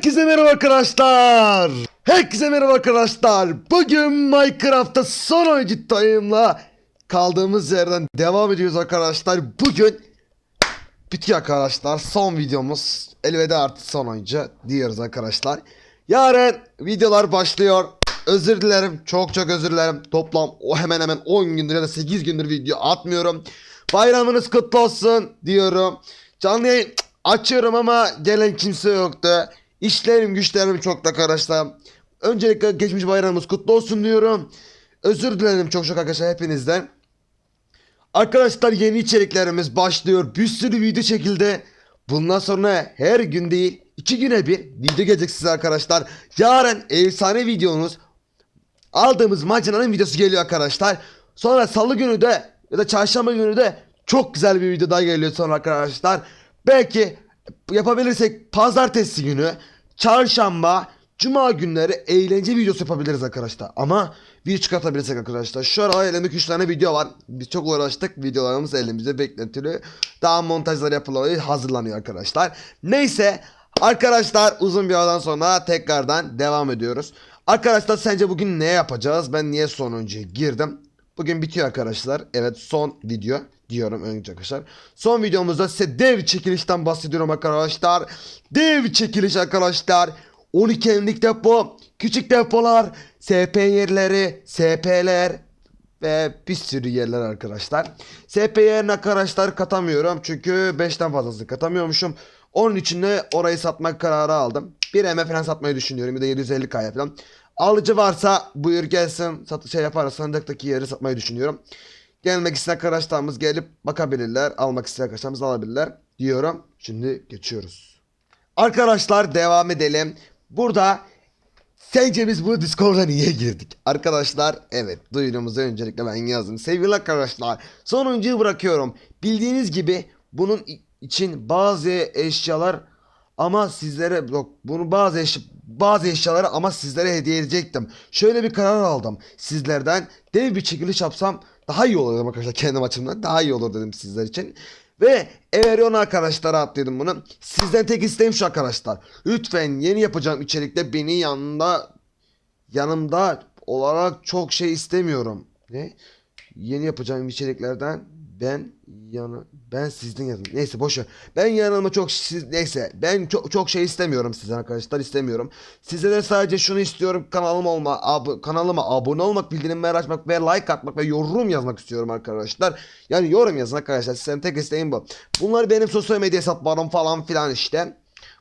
Herkese merhaba arkadaşlar. Herkese merhaba arkadaşlar. Bugün Minecraft'ta son oyuncu dayımla kaldığımız yerden devam ediyoruz arkadaşlar. Bugün bitiyor arkadaşlar. Son videomuz. Elveda artık son oyuncu diyoruz arkadaşlar. Yarın videolar başlıyor. Özür dilerim. Çok çok özür dilerim. Toplam o hemen hemen 10 gündür ya da 8 gündür video atmıyorum. Bayramınız kutlu olsun diyorum. Canlı yayın açıyorum ama gelen kimse yoktu. İşlerim güçlerim çok da arkadaşlar. Öncelikle geçmiş bayramımız kutlu olsun diyorum. Özür dilerim çok çok arkadaşlar hepinizden. Arkadaşlar yeni içeriklerimiz başlıyor. Bir sürü video çekildi. Bundan sonra her gün değil iki güne bir video gelecek size arkadaşlar. Yarın efsane videomuz aldığımız makinanın videosu geliyor arkadaşlar. Sonra salı günü de ya da çarşamba günü de çok güzel bir video daha geliyor sonra arkadaşlar. Belki yapabilirsek pazartesi günü, çarşamba, cuma günleri eğlence videosu yapabiliriz arkadaşlar. Ama video çıkartabilirsek arkadaşlar. Şu aralar elimde 3 tane video var. Biz çok uğraştık. Videolarımız elimizde bekletiliyor. Daha montajlar yapılıyor, hazırlanıyor arkadaşlar. Neyse Arkadaşlar uzun bir aradan sonra tekrardan devam ediyoruz. Arkadaşlar sence bugün ne yapacağız? Ben niye sonuncuya girdim? Bugün bitiyor arkadaşlar. Evet son video diyorum önce arkadaşlar. Son videomuzda size dev çekilişten bahsediyorum arkadaşlar. Dev çekiliş arkadaşlar. 12 emlik depo, küçük depolar, SP yerleri, SP'ler ve bir sürü yerler arkadaşlar. SP yerine arkadaşlar katamıyorum çünkü 5'ten fazlası katamıyormuşum. Onun için de orayı satmak kararı aldım. Bir M falan satmayı düşünüyorum. Bir de 750k falan. Alıcı varsa buyur gelsin. Sat şey yaparız. Sandıktaki yeri satmayı düşünüyorum. Gelmek isteyen arkadaşlarımız gelip bakabilirler. Almak isteyen arkadaşlarımız alabilirler. Diyorum. Şimdi geçiyoruz. Arkadaşlar devam edelim. Burada Sence biz bu Discord'a niye girdik? Arkadaşlar evet duyurumuzu öncelikle ben yazdım. Sevgili arkadaşlar sonuncuyu bırakıyorum. Bildiğiniz gibi bunun için bazı eşyalar ama sizlere yok bunu bazı eşya, bazı eşyaları ama sizlere hediye edecektim. Şöyle bir karar aldım. Sizlerden dev bir çekiliş yapsam daha iyi olur dedim arkadaşlar kendim açımdan daha iyi olur dedim sizler için. Ve Everyon arkadaşlara atladım bunu. Sizden tek isteğim şu arkadaşlar. Lütfen yeni yapacağım içerikte beni yanında yanımda olarak çok şey istemiyorum. Ne? Yeni yapacağım içeriklerden ben yanı ben sizden yazın. Neyse boş ver. Ben yanıma çok siz neyse ben çok çok şey istemiyorum sizden arkadaşlar istemiyorum. Size de sadece şunu istiyorum kanalıma olma ab- kanalıma abone olmak, bildirimleri açmak ve like atmak ve yorum yazmak istiyorum arkadaşlar. Yani yorum yazın arkadaşlar. Sizden tek isteğim bu. Bunlar benim sosyal medya hesaplarım falan filan işte.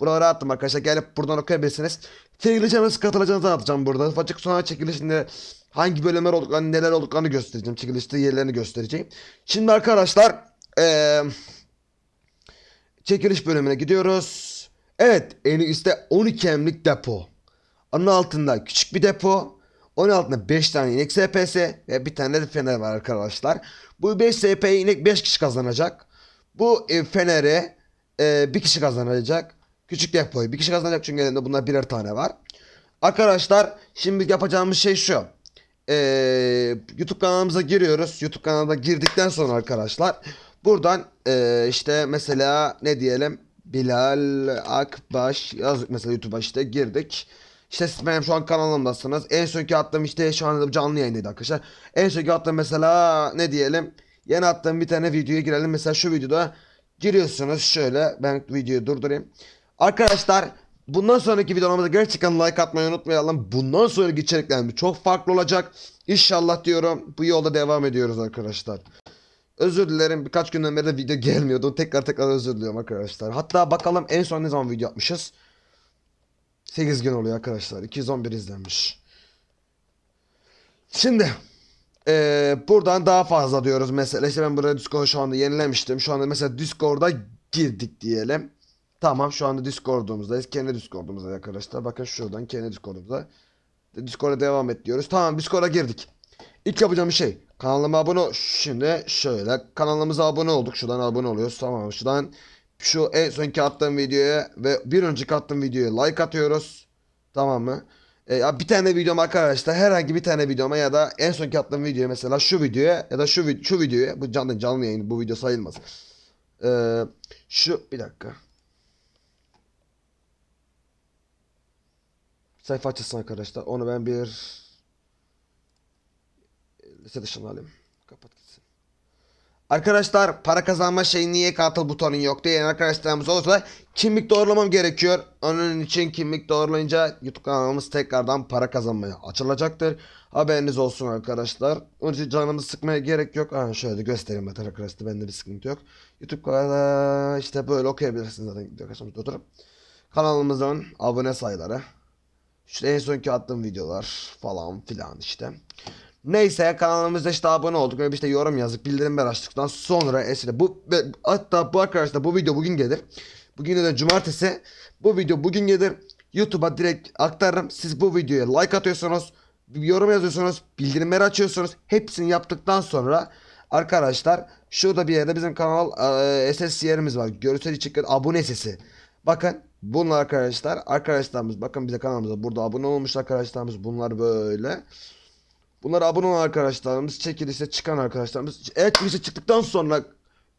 Buralara attım arkadaşlar. Gelip buradan okuyabilirsiniz. Çekilişe nasıl katılacağınızı atacağım burada. Fakat sonra çekilişinde hangi bölümler olduklarını, neler olduklarını göstereceğim. Çekilişte yerlerini göstereceğim. Şimdi arkadaşlar eee çekiliş bölümüne gidiyoruz. Evet en üstte 12 emlik depo. Onun altında küçük bir depo. Onun altında 5 tane inek SPS ve bir tane de fener var arkadaşlar. Bu 5 SP'yi inek 5 kişi kazanacak. Bu e, feneri e, bir kişi kazanacak. Küçük depoyu bir kişi kazanacak çünkü elinde bunlar birer tane var. Arkadaşlar şimdi yapacağımız şey şu. Ee, YouTube kanalımıza giriyoruz. YouTube kanalına girdikten sonra arkadaşlar buradan ee, işte mesela ne diyelim Bilal Akbaş yazdık mesela YouTube'a işte girdik. İşte siz benim şu an kanalımdasınız. En sonki attığım işte şu anda canlı yayındaydı arkadaşlar. En sonki attığım mesela ne diyelim yeni attığım bir tane videoya girelim. Mesela şu videoda giriyorsunuz şöyle ben videoyu durdurayım. Arkadaşlar bundan sonraki videolarımıza gerçekten like atmayı unutmayalım. Bundan sonraki içeriklerimiz çok farklı olacak. İnşallah diyorum bu yolda devam ediyoruz arkadaşlar. Özür dilerim birkaç günden beri de video gelmiyordu. Tekrar tekrar özür diliyorum arkadaşlar. Hatta bakalım en son ne zaman video yapmışız. 8 gün oluyor arkadaşlar. 211 izlenmiş. Şimdi eee, buradan daha fazla diyoruz mesela. İşte ben burada Discord'u şu anda yenilemiştim. Şu anda mesela Discord'a girdik diyelim. Tamam şu anda Discord'umuzdayız. Kendi Discord'umuzda arkadaşlar. Bakın şuradan kendi Discord'umuza. Discord'a devam et diyoruz. Tamam Discord'a girdik. İlk yapacağım şey. Kanalıma abone ol. Şimdi şöyle kanalımıza abone olduk. Şuradan abone oluyoruz. Tamam şuradan şu en sonki attığım videoya ve bir önceki attığım videoya like atıyoruz. Tamam mı? E, ya bir tane videom arkadaşlar herhangi bir tane videoma ya da en sonki attığım videoya mesela şu videoya ya da şu şu videoya bu canlı canlı yayın bu video sayılmaz. Ee, şu bir dakika. Sayfa açılsın arkadaşlar. Onu ben bir lise dışına alayım. Kapat gitsin. Arkadaşlar para kazanma şeyi niye katıl butonu yok diye arkadaşlarımız olursa kimlik doğrulamam gerekiyor. Onun için kimlik doğrulayınca YouTube kanalımız tekrardan para kazanmaya açılacaktır. Haberiniz olsun arkadaşlar. Onun için canımızı sıkmaya gerek yok. Ha, şöyle göstereyim ben arkadaşlar. Bende bir sıkıntı yok. YouTube kanalı işte böyle okuyabilirsiniz zaten. Kanalımızın abone sayıları. İşte en sonki attığım videolar falan filan işte. Neyse kanalımızda işte abone olduk ve işte yorum yazıp bildirimler açtıktan sonra işte bu hatta bu arkadaşlar bu video bugün gelir. Bugün de cumartesi. Bu video bugün gelir. YouTube'a direkt aktarırım. Siz bu videoya like atıyorsunuz. Bir yorum yazıyorsunuz. Bildirimleri açıyorsunuz. Hepsini yaptıktan sonra arkadaşlar şurada bir yerde bizim kanal e, SS yerimiz var. Görsel içerikler abone sesi. Bakın bunlar arkadaşlar. Arkadaşlarımız bakın bize kanalımıza burada abone olmuş arkadaşlarımız. Bunlar böyle. Bunlar abone olan arkadaşlarımız, çekilişte çıkan arkadaşlarımız. Eğer çekilişe çıktıktan sonra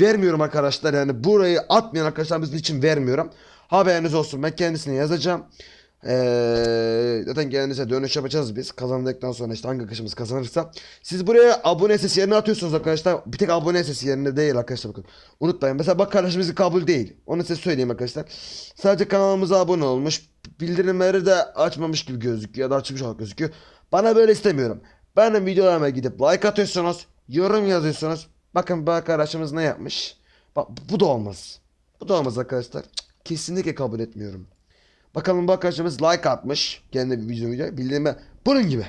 vermiyorum arkadaşlar. Yani burayı atmayan arkadaşlarımız için vermiyorum. Haberiniz olsun. Ben kendisine yazacağım. Ee, zaten kendinize dönüş yapacağız biz. Kazandıktan sonra işte hangi kışımız kazanırsa. Siz buraya abone sesi yerine atıyorsunuz arkadaşlar. Bir tek abone sesi yerine değil arkadaşlar bakın. Unutmayın. Mesela bak kardeşimizin kabul değil. Onu size söyleyeyim arkadaşlar. Sadece kanalımıza abone olmuş. Bildirimleri de açmamış gibi gözüküyor ya da açmış olarak gözüküyor. Bana böyle istemiyorum. Benim videolarıma gidip like atıyorsunuz. Yorum yazıyorsunuz. Bakın bu arkadaşımız ne yapmış. Bak bu da olmaz. Bu da olmaz arkadaşlar. Kesinlikle kabul etmiyorum. Bakalım bu arkadaşımız like atmış. Kendi bir video video. Bildiğime bunun gibi.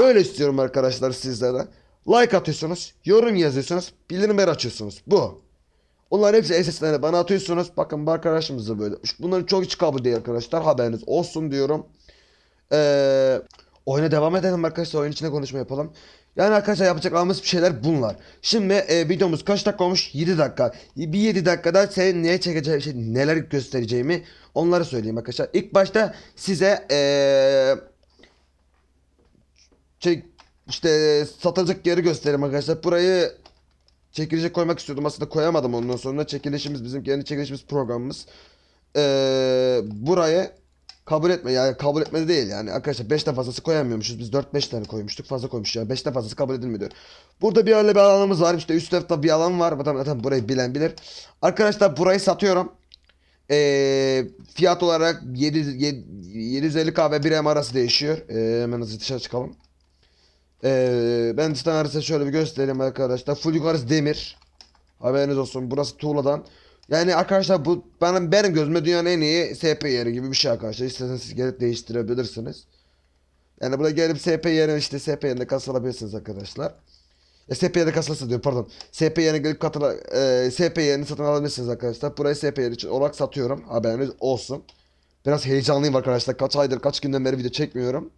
Böyle istiyorum arkadaşlar sizlerden. Like atıyorsunuz. Yorum yazıyorsunuz. Bildirimleri açıyorsunuz. Bu. Onların hepsi SS'lerini bana atıyorsunuz. Bakın bu arkadaşımız da böyle. Bunların çok hiç kabul değil arkadaşlar. Haberiniz olsun diyorum. Eee... Oyuna devam edelim arkadaşlar. Oyun içinde konuşma yapalım. Yani arkadaşlar yapacaklarımız bir şeyler bunlar. Şimdi e, videomuz kaç dakika olmuş? 7 dakika. Bir 7 dakikada sen neye çekeceğim şey, neler göstereceğimi onları söyleyeyim arkadaşlar. İlk başta size e, şey işte satılacak yeri göstereyim arkadaşlar. Burayı çekilişe koymak istiyordum aslında koyamadım ondan sonra çekilişimiz bizim kendi çekilişimiz programımız. E, burayı kabul etme yani kabul etmedi değil yani arkadaşlar 5'ten fazlası koyamıyormuşuz biz 4-5 tane koymuştuk fazla koymuşuz yani 5'ten fazlası kabul edilmiyor. Burada bir öyle bir alanımız var işte üst tarafta bir alan var zaten, zaten burayı bilen bilir. Arkadaşlar burayı satıyorum. Ee, fiyat olarak 700, 750k ve 1M arası değişiyor. Ee, hemen hızlı dışarı çıkalım. Ee, ben dıştan şöyle bir göstereyim arkadaşlar. Full yukarısı demir. Haberiniz olsun burası tuğladan. Yani arkadaşlar bu benim benim gözümde dünyanın en iyi SP yeri gibi bir şey arkadaşlar. İsterseniz siz gelip değiştirebilirsiniz. Yani buraya gelip SP yerine işte SP yerine kasılabilirsiniz arkadaşlar. E, SP yerine kasılsın diyorum pardon. SP yerine gelip katıla, e, SP yerini satın alabilirsiniz arkadaşlar. Burayı SP yeri için olarak satıyorum. Haberiniz olsun. Biraz heyecanlıyım arkadaşlar. Kaç aydır kaç günden beri video çekmiyorum.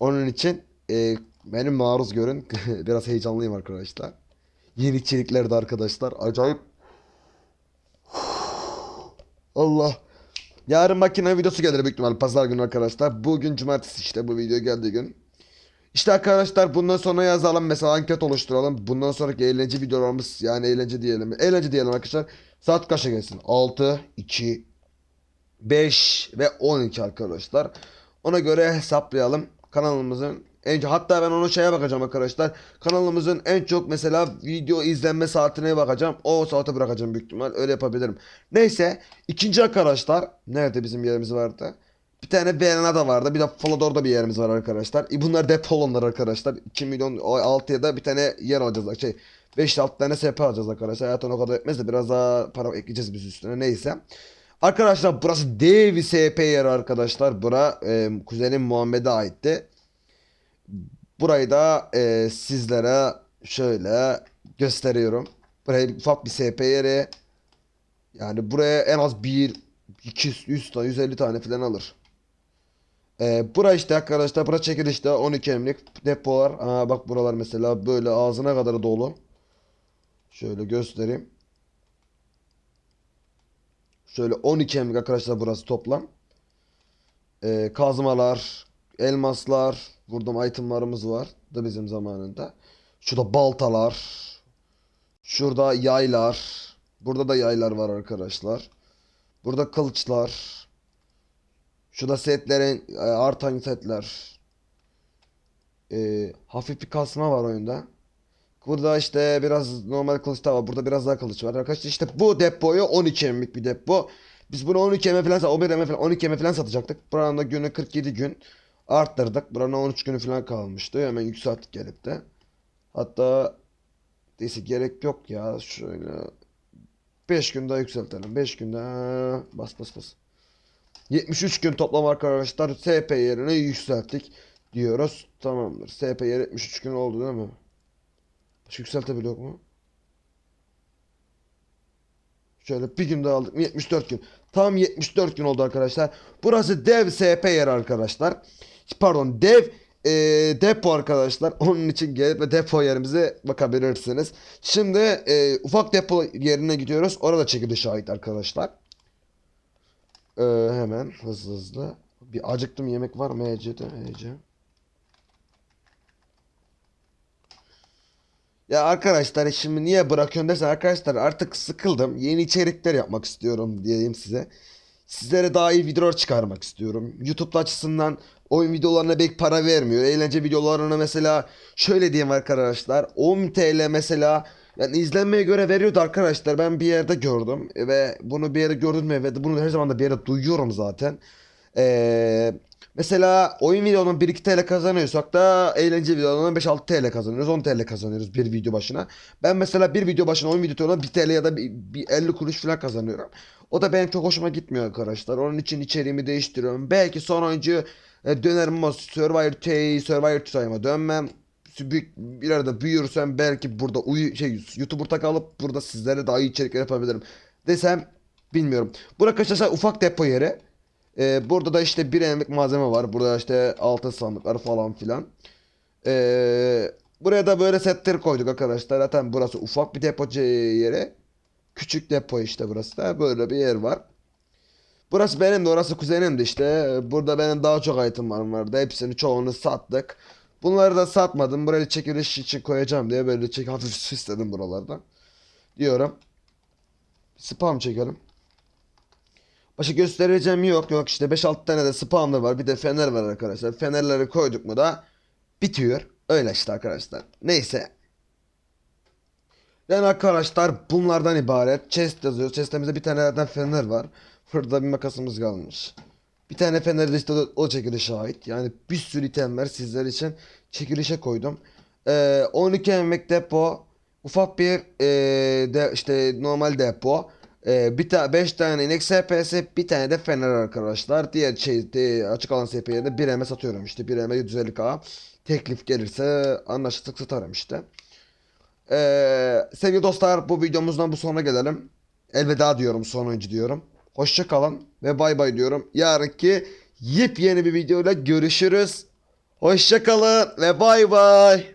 Onun için e, benim maruz görün. Biraz heyecanlıyım arkadaşlar. Yeni içeriklerde arkadaşlar. Acayip Allah. Yarın makine videosu gelir büyük ihtimalle pazar günü arkadaşlar. Bugün cumartesi işte bu video geldiği gün. İşte arkadaşlar bundan sonra yazalım mesela anket oluşturalım. Bundan sonraki eğlence videolarımız yani eğlence diyelim. Eğlence diyelim arkadaşlar. Saat kaça gelsin? 6, 2, 5 ve 12 arkadaşlar. Ona göre hesaplayalım. Kanalımızın en hatta ben onu şeye bakacağım arkadaşlar. Kanalımızın en çok mesela video izlenme saatine bakacağım. O saate bırakacağım büyük ihtimal. Öyle yapabilirim. Neyse. ikinci arkadaşlar. Nerede bizim yerimiz vardı? Bir tane Berenada vardı. Bir de Flodor'da bir yerimiz var arkadaşlar. E bunlar depolonlar arkadaşlar. 2 milyon 6'ya da bir tane yer alacağız. Şey 5-6 tane SP alacağız arkadaşlar. Zaten o kadar etmez de biraz daha para ekleyeceğiz biz üstüne. Neyse. Arkadaşlar burası dev SP yeri arkadaşlar. Bura e, kuzenim Muhammed'e aitti. Burayı da e, sizlere şöyle gösteriyorum. Buraya ufak bir SP yeri. Yani buraya en az 1, 200, 100 tane, 150 tane falan alır. E, bura işte arkadaşlar, bura çekilişte 12 emlik depolar. Aa, bak buralar mesela böyle ağzına kadar dolu. Şöyle göstereyim. Şöyle 12 emlik arkadaşlar burası toplam. E, kazmalar, elmaslar, burada itemlarımız var da bizim zamanında. Şurada baltalar. Şurada yaylar. Burada da yaylar var arkadaşlar. Burada kılıçlar. Şurada setlerin e, artan setler. E, hafif bir kasma var oyunda. Burada işte biraz normal kılıç da var. Burada biraz daha kılıç var. Arkadaşlar işte bu depoyu 12 emlik bir depo. Biz bunu 12 eme falan, 11 eme falan, 12 eme falan satacaktık. Buranın da günü 47 gün arttırdık. Buranın 13 günü falan kalmıştı. Hemen yükselttik gelip de. Hatta neyse gerek yok ya. Şöyle 5 gün daha yükseltelim. 5 günde bas bas bas. 73 gün toplam arkadaşlar SP yerine yükselttik diyoruz. Tamamdır. SP yer 73 gün oldu değil mi? Başka yükseltebiliyor mu? Şöyle bir gün daha aldık. 74 gün. Tam 74 gün oldu arkadaşlar. Burası dev SP yer arkadaşlar. Pardon dev e, depo arkadaşlar. Onun için gelip depo yerimize bakabilirsiniz. Şimdi e, ufak depo yerine gidiyoruz. Orada çekiliş ait arkadaşlar. E, hemen hızlı hızlı. Bir acıktım yemek var mı Ece'de? Ece. Ya arkadaşlar şimdi niye bırakıyorsun dersen arkadaşlar artık sıkıldım. Yeni içerikler yapmak istiyorum diyeyim size. Sizlere daha iyi videolar çıkarmak istiyorum. YouTube açısından oyun videolarına pek para vermiyor. Eğlence videolarına mesela şöyle diyeyim arkadaşlar. 10 TL mesela yani izlenmeye göre veriyordu arkadaşlar. Ben bir yerde gördüm ve bunu bir yerde gördüm ve bunu her zaman da bir yerde duyuyorum zaten. Eee Mesela oyun videonun 1-2 TL kazanıyorsak da eğlence videolarından 5-6 TL kazanıyoruz. 10 TL kazanıyoruz bir video başına. Ben mesela bir video başına oyun videolarına 1 TL ya da bir, bir 50 kuruş falan kazanıyorum. O da benim çok hoşuma gitmiyor arkadaşlar. Onun için içeriğimi değiştiriyorum. Belki son oyuncu e, dönerim ama Survivor T, Survivor Time'a dönmem. Büyük, bir arada büyürsem belki burada uyu, şey YouTuber'da kalıp burada sizlere daha iyi içerikler yapabilirim. Desem bilmiyorum. Bu arkadaşlar ufak depo yeri. Ee, burada da işte bir emlik malzeme var. Burada işte altın sandıklar falan filan. Ee, buraya da böyle setleri koyduk arkadaşlar. Zaten burası ufak bir depo yeri. Küçük depo işte burası da. Böyle bir yer var. Burası benim de orası kuzenim de işte. Burada benim daha çok itemlerim vardı. Hepsini çoğunu sattık. Bunları da satmadım. Buraya çekiliş için koyacağım diye böyle çek hafif süsledim buralarda. Diyorum. Spam çekelim. Başka göstereceğim yok. Yok işte 5-6 tane de spamlar var. Bir de fener var arkadaşlar. Fenerleri koyduk mu da bitiyor. Öyle işte arkadaşlar. Neyse. Yani arkadaşlar bunlardan ibaret. Chest yazıyor. Chestimizde bir tane zaten fener var. Burada bir makasımız kalmış. Bir tane fener de işte o, çekilişe ait. Yani bir sürü itemler sizler için çekilişe koydum. Ee, 12 emek depo. Ufak bir ee, de işte normal depo. Ee, bir ta 5 tane inek SPS, bir tane de fener arkadaşlar. Diğer şey açık alan SP'ye de 1 M satıyorum işte. 1 M 150k. Teklif gelirse anlaştık satarım işte. Ee, sevgili dostlar bu videomuzdan bu sonuna gelelim. Elveda diyorum sonuncu diyorum. Hoşça kalın ve bay bay diyorum. Yarınki yepyeni bir videoyla görüşürüz. Hoşça kalın ve bay bay.